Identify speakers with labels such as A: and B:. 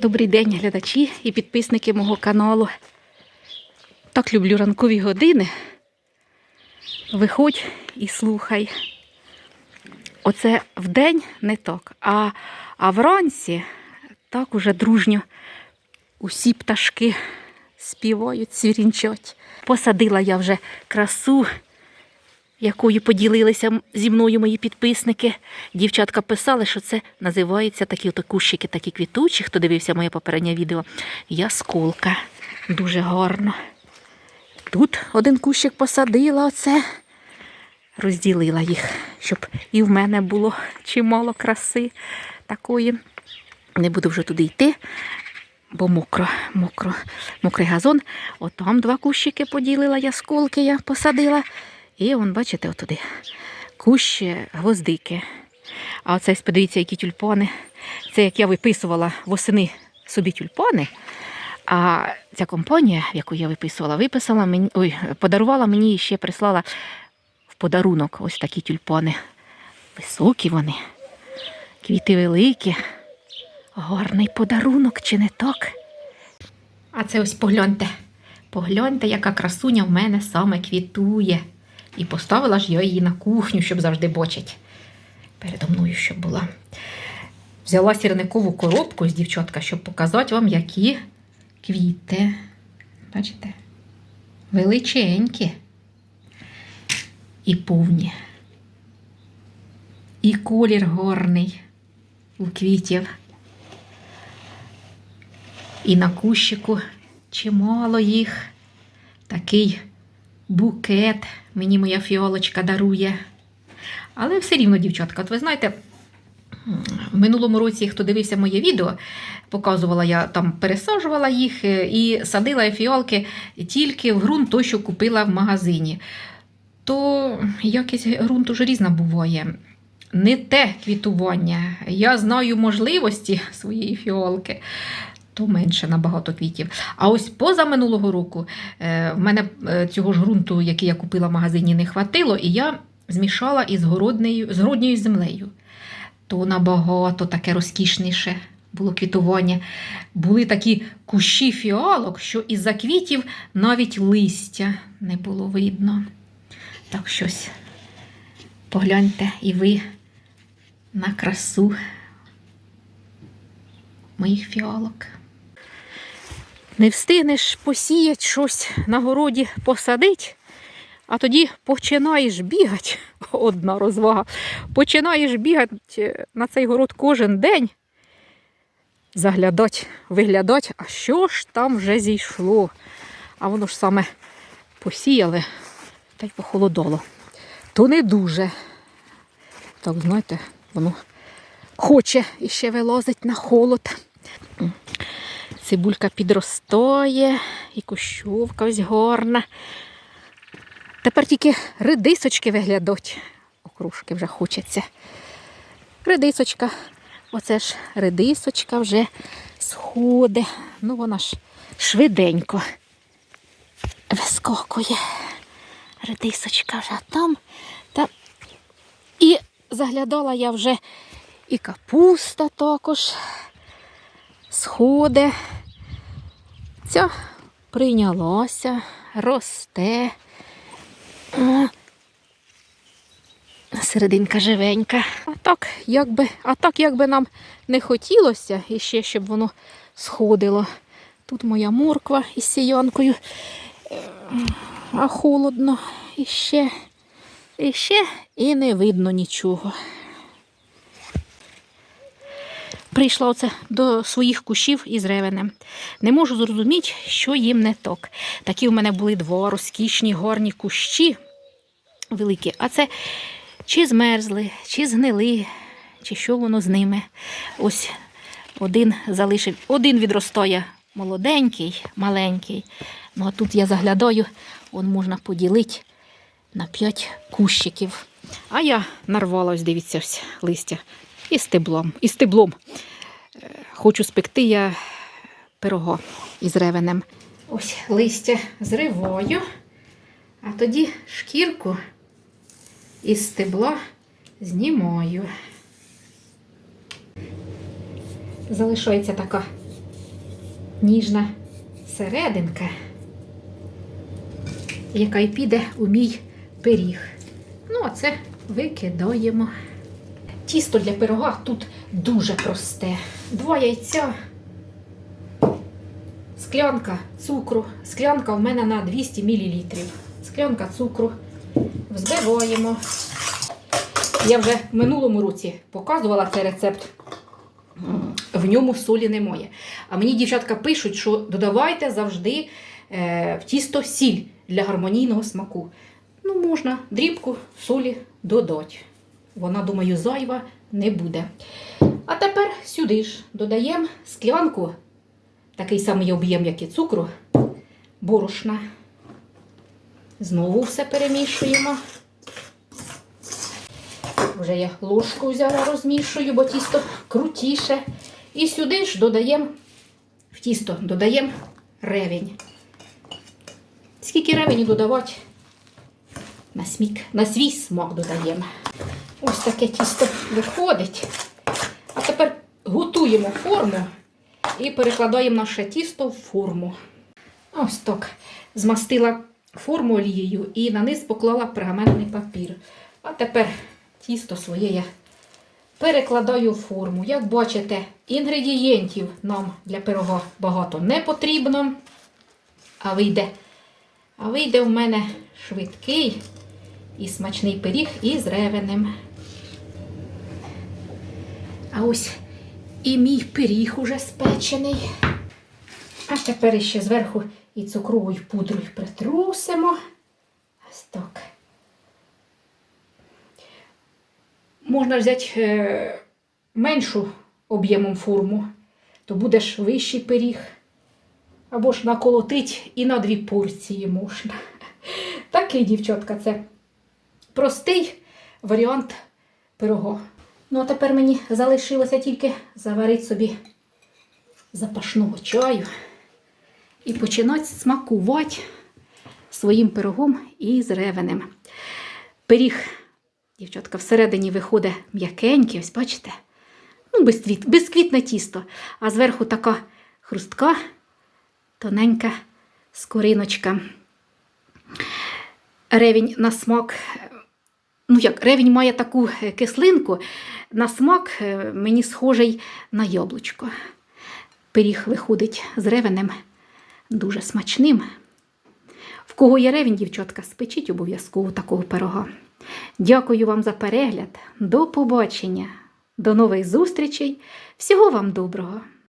A: Добрий день, глядачі і підписники мого каналу. Так люблю ранкові години. Виходь і слухай. Оце вдень не так, а, а вранці так уже дружньо усі пташки співають, цвірінчать. Посадила я вже красу, якою поділилися зі мною мої підписники. Дівчатка писали, що це називається такі кущики, такі квітучі, хто дивився моє попереднє відео. Ясколка. Дуже гарно. Тут один кущик посадила оце, розділила їх, щоб і в мене було чимало краси такої. Не буду вже туди йти, бо мокро, мокро, мокрий газон. От там два кущики поділила, ясколки я посадила. І он, бачите, отуди. Кущ гвоздики. А оце, подивіться, які тюльпани. Це як я виписувала восени собі тюльпани. А ця компанія, яку я виписувала, виписала мені, ой, подарувала мені і ще прислала в подарунок ось такі тюльпани. Високі вони, квіти великі. Гарний подарунок, чи не так? А це ось погляньте. Погляньте, яка красуня в мене саме квітує. І поставила ж я її на кухню, щоб завжди бочить. Передо мною, щоб була. Взяла сірникову коробку з дівчатка, щоб показати вам, які квіти. Бачите? Величенькі. І повні. І колір горний у квітів. І на кущику чимало їх. Такий букет мені моя фіолочка дарує. Але все рівно, дівчатка, от ви знаєте, в минулому році, хто дивився моє відео, показувала я там пересаджувала їх е, і садила я фіалки тільки в ґрунт, той, що купила в магазині. То якість ґрунту ж різна буває. Не те квітування. Я знаю можливості своєї фіалки, то менше набагато квітів. А ось поза минулого року е, в мене е, цього ж ґрунту, який я купила в магазині, не хватило, і я змішала із городнею, з городньою землею. То набагато таке розкішніше було квітування. Були такі кущі фіалок, що із-за квітів навіть листя не було видно. Так щось погляньте і ви на красу моїх фіалок. Не встигнеш посіяти щось на городі посадити, а тоді починаєш бігати. Одна розвага. Починаєш бігати на цей город кожен день, заглядати, виглядати, а що ж там вже зійшло. А воно ж саме посіяли та й похолодало. То не дуже. Так, знаєте, воно хоче і ще вилазить на холод. Цибулька підростає, і кущовка ось горна. Тепер тільки редисочки виглядать. Окружки вже хочеться. Редисочка. Оце ж редисочка вже сходить. Ну вона ж швиденько вискокує. Редисочка вже там. Та... І заглядала я вже і капуста також сходи. Ця прийнялася, росте. Серединка живенька. А так, якби, а так, якби нам не хотілося, і ще, щоб воно сходило. Тут моя морква із сіянкою. А холодно і ще, і ще і не видно нічого. Прийшла оце до своїх кущів із ревенем. Не можу зрозуміти, що їм не так. Такі в мене були два розкішні горні кущі великі. А це чи змерзли, чи згнили, чи що воно з ними. Ось один залишив, один відростає молоденький, маленький. Ну а тут я заглядаю, он можна поділити на п'ять кущиків. А я нарвала, дивіться, ось листя. І стеблом, і стеблом. Е, Хочу спекти я пирого із ревенем. Ось листя зриваю, а тоді шкірку із стебла знімаю. Залишається така ніжна серединка, яка й піде у мій пиріг. Ну, а це викидаємо. Тісто для пирога тут дуже просте. Два яйця, склянка цукру. Склянка в мене на 200 мл. Склянка цукру. Взбиваємо. Я вже в минулому році показувала цей рецепт. В ньому солі немає. А мені дівчатка пишуть, що додавайте завжди е, в тісто сіль для гармонійного смаку. Ну, можна дрібку солі додати. Вона, думаю, зайва не буде. А тепер сюди ж додаємо склянку, такий самий об'єм, як і цукру, борошна. Знову все перемішуємо. Вже я ложку взяла, розмішую, бо тісто крутіше. І сюди ж додаємо в тісто додаємо ревень. Скільки ревені додавати? На, смік, на свій смак додаємо. Ось таке тісто виходить. А тепер готуємо форму і перекладаємо наше тісто в форму. Ось так. Змастила форму олією і на низ поклала пергаментний папір. А тепер тісто своє я перекладаю в форму. Як бачите, інгредієнтів нам для пирога багато не потрібно. А вийде, а вийде в мене швидкий і смачний пиріг із ревенем. А ось і мій пиріг уже спечений. А тепер ще зверху і цукровою пудрою притрусимо. Ось так. Можна взяти е, меншу об'ємом форму, то буде ж вищий пиріг. Або ж наколотить і на дві порції можна. Такий, дівчатка, це простий варіант пирога. Ну, а тепер мені залишилося тільки заварити собі запашного чаю і починати смакувати своїм пирогом із ревенем. Пиріг, дівчатка, всередині виходить м'якенький, ось бачите? Ну, безквіт, безквітне тісто, а зверху така хрустка, тоненька скориночка. Ревінь на смак. Ну, як ревінь має таку е, кислинку, на смак е, мені схожий на яблучко. Пиріг виходить з ревенем дуже смачним. В кого є ревінь, дівчатка, спечіть обов'язково такого пирога. Дякую вам за перегляд. До побачення, до нових зустрічей. Всього вам доброго!